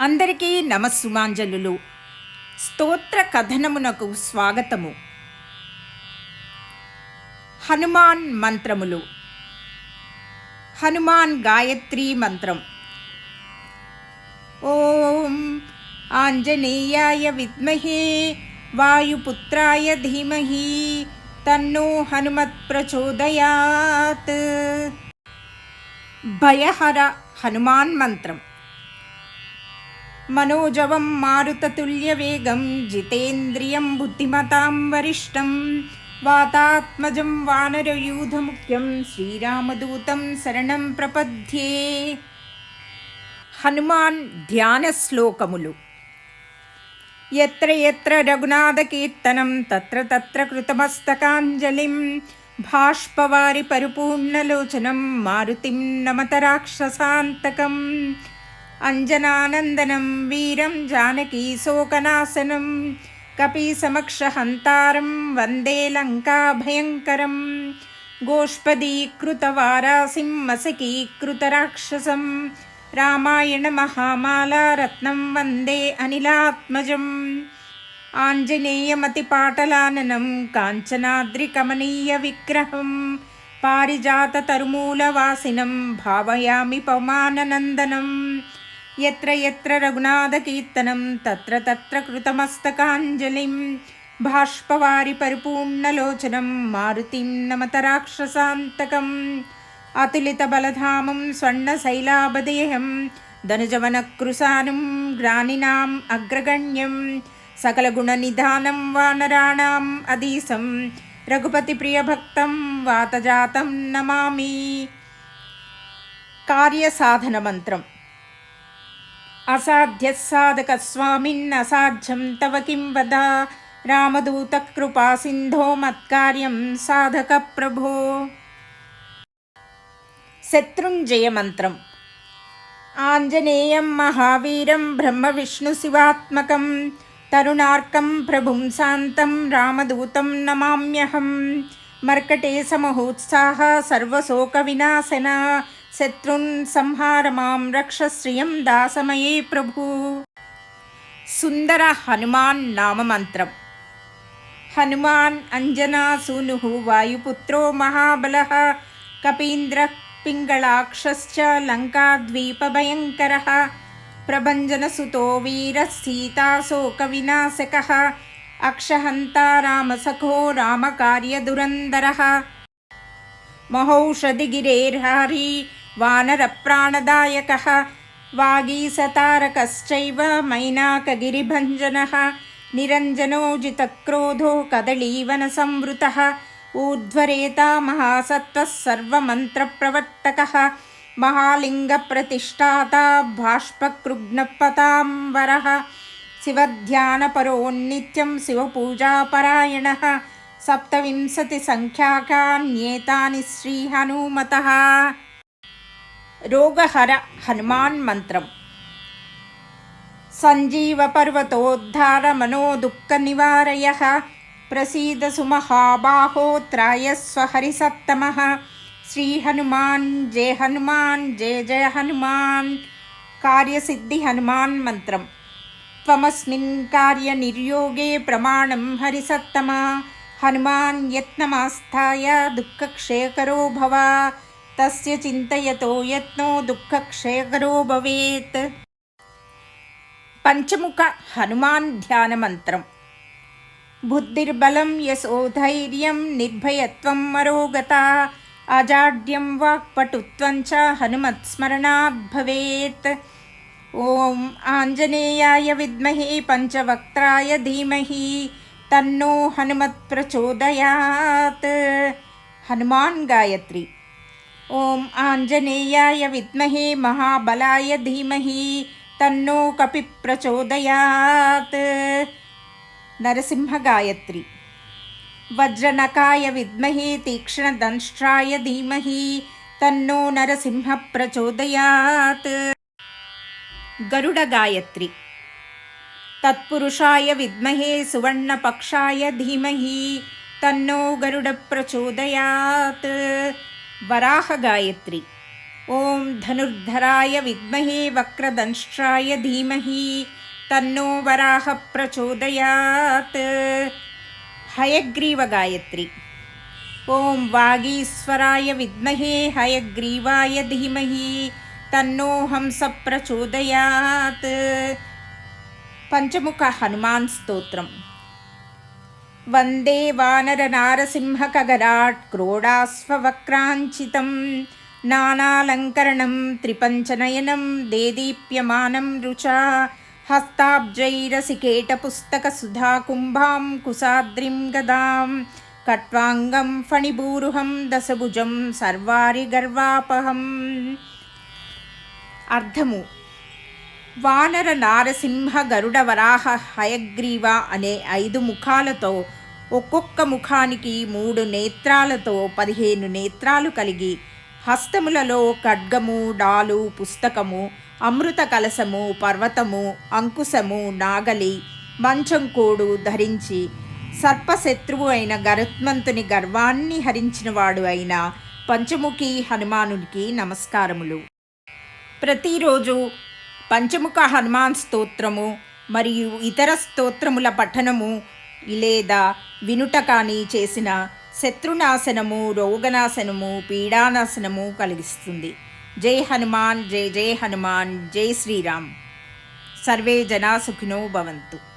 అందరికీ నమస్సుమాంజలులు. స్తోత్ర కథనమునకు స్వాగతము. హనుమాన్ మంత్రములు. హనుమాన్ గాయత్రీ మంత్రం. ఓం ఆంజనేయాయ విద్మహే వాయుపుత్రాయ ధీమహి తన్నో హనుమత్ ప్రచోదయాత్. భయహర హనుమాన్ మంత్రం. మనోజవం మారుతతుల్యవేగం జితేంద్రియం బుద్ధిమతాం వరిష్టం వాతాత్మజం వానరయూధముఖ్యం శ్రీరామదూతం శరణం ప్రపద్యే హనుమాన్ ధ్యాన శ్లోకములు ఎత్ర ఎత్ర రఘునాథకీర్తనం తత్ర తత్ర కృతమస్తకాంజలిం భాష్పవారి పరిపూర్ణలోచనం మారుతిం నమత రాక్షసాంతకం అంజనానందనం వీరం జానకీ శోకనాశనం కపీసమక్షహంతారం వందే లంకాభయంకరం గోష్పదీకృతవారాసిం మసకీకృతరాక్షసం రామాయణమహామాలారత్నం వందే అనిలాత్మజం. ఆంజనేయమతిపాటలాననం కాంచనాద్రికమనీయవిగ్రహం పారిజాతతరుమూలవాసినం భావయామి పవమాననందనం ఎత్ర ఎత్ర రఘునాథకీర్తనం తత్ర తత్ర కృతమస్తకాంజలిం బాష్పవారి పరిపూర్ణలోచనం మారుతిం నమత రాక్షసాంతకం అతులిత అతులితబలధామం స్వర్ణశైలాభదేహం ధనుజవనకృశానం గ్రానినాం అగ్రగణ్యం సకలగుణనిధానం వానరాణాం రఘుపతి ప్రియభక్తం వాతజాతం నమామి కార్యసాధన మంత్రం అసాధ్యసాధక స్వామిన్ అసాధ్యం తవ కిం వద? రామదూత కృపా సింధో మత్కార్యం సాధక ప్రభో శత్రుంజయ మంత్రం ఆంజనేయం మహావీరం బ్రహ్మ విష్ణు శివాత్మకం. తరుణార్కం ప్రభుం శాంతం రామదూతం నమామ్యహం. మర్కటేశమహోత్సాహ సర్వశోక వినాశన శత్రున్ సంహార మాం రక్షశ్రియం దాసమయే ప్రభు. సుందర హనుమాన్ నామమంత్రం. హనుమాన్ అంజనాసూను వాయుపుత్రో మహాబల. కపీంద్ర పింగళాక్షశ్చ లంకాద్వీపభయంకర. ప్రభంజనసుతో వీర సీతాశోకవినాశక అక్షహంత రామసఖో రామకార్యదురందర. మహౌషధిగిరేర్హారీ वानरप्राणदायकः वागीसतारकश्चैव मैनाकगिरिभञ्जनः निरञ्जनोजितक्रोधो कदलीवनसंवृतः ऊर्ध्वरेता महासत्त्वः सर्वमन्त्रप्रवर्तकः महालिङ्गप्रतिष्ठाता भाष्पकृग्नपताम्बरः शिवध्यानपरोन्नित्यं शिवपूजापरायणः सप्तविंशतिसङ्ख्याकान्येतानि श्रीहनुमतः रोगहर हनुमान् मन्त्रम् सञ्जीवपर्वतोद्धारमनोदुःखनिवारयः प्रसीद सुमहाबाहोत्रायस्व हरिसत्तमः श्रीहनुमान् जय हनुमान् जय जय हनुमान् कार्यसिद्धिहनुमान् मन्त्रम् त्वमस्मिन् कार्यनिर्योगे प्रमाणं हरिसत्तमा हनुमान् यत्नमास्थाय दुःखक्षयकरो भव तस्य चिन्तयतो यत्नो दुःखक्षयकरो भवेत् पञ्चमुख हनुमान् ध्यानमन्त्रम् बुद्धिर्बलं यशोधैर्यं निर्भयत्वं मरोगता अजाड्यं वाक्पटुत्वं च हनुमत्स्मरणात् भवेत् ॐ आञ्जनेयाय विद्महे पञ्चवक्त्राय ఓం ఆంజనేయాయ విద్మహే మహాబలాయ ధీమహి తన్నో కపి ప్రచోదయాత్. నరసింహ గాయత్రి వజ్రనకాయ విద్మహే తీక్ష్ణదంష్ట్రాయ ధీమహి తన్నో నరసింహ ప్రచోదయాత్. గరుడ గాయత్రి తత్పురుషాయ విద్మహే సువర్ణపక్షాయ ధీమహి తన్నో గరుడ ప్రచోదయాత్. వరాహ గాయత్రి ఓం ధనుర్ధరాయ విద్మహే వక్రదంష్ట్రాయ ధీమహి తన్నో వరాహ ప్రచోదయాత్. హయగ్రీవ గాయత్రి ఓం వాగీశ్వరాయ విద్మహే హయగ్రీవాయ ధీమహి తన్నో హంస ప్రచోదయాత్. పంచముఖ హనుమాన్ స్తోత్రం. వందే వానర నారసింహ వానరనారసింహకగరాట్ క్రోడాస్వవక్రాంచితం నానాలంకరణం త్రిపంచనయనం దేదీప్యమానం రుచా హస్తాబ్జైరసికేటపుస్తకసుధాకుంభాం కుసాద్రిం గదాం కట్వాంగం ఫణిభూరుహం దశభుజం సర్వారి గర్వాపహం అర్థము వానర నారసింహ గరుడ వరాహ హయగ్రీవ అనే ఐదు ముఖాలతో ఒక్కొక్క ముఖానికి మూడు నేత్రాలతో పదిహేను నేత్రాలు కలిగి హస్తములలో ఖడ్గము డాలు పుస్తకము అమృత కలసము పర్వతము అంకుశము నాగలి మంచం కోడు ధరించి సర్పశత్రువు అయిన గరుత్మంతుని గర్వాన్ని హరించినవాడు అయిన పంచముఖి హనుమానునికి నమస్కారములు. ప్రతిరోజు పంచముఖ హనుమాన్ స్తోత్రము మరియు ఇతర స్తోత్రముల పఠనము లేదా వినుట కానీ చేసిన శత్రునాశనము రోగనాశనము పీడానాశనము కలిగిస్తుంది. జై హనుమాన్ జై జై హనుమాన్ జై శ్రీరామ్. సర్వే జనా సుఖినో భవంతు.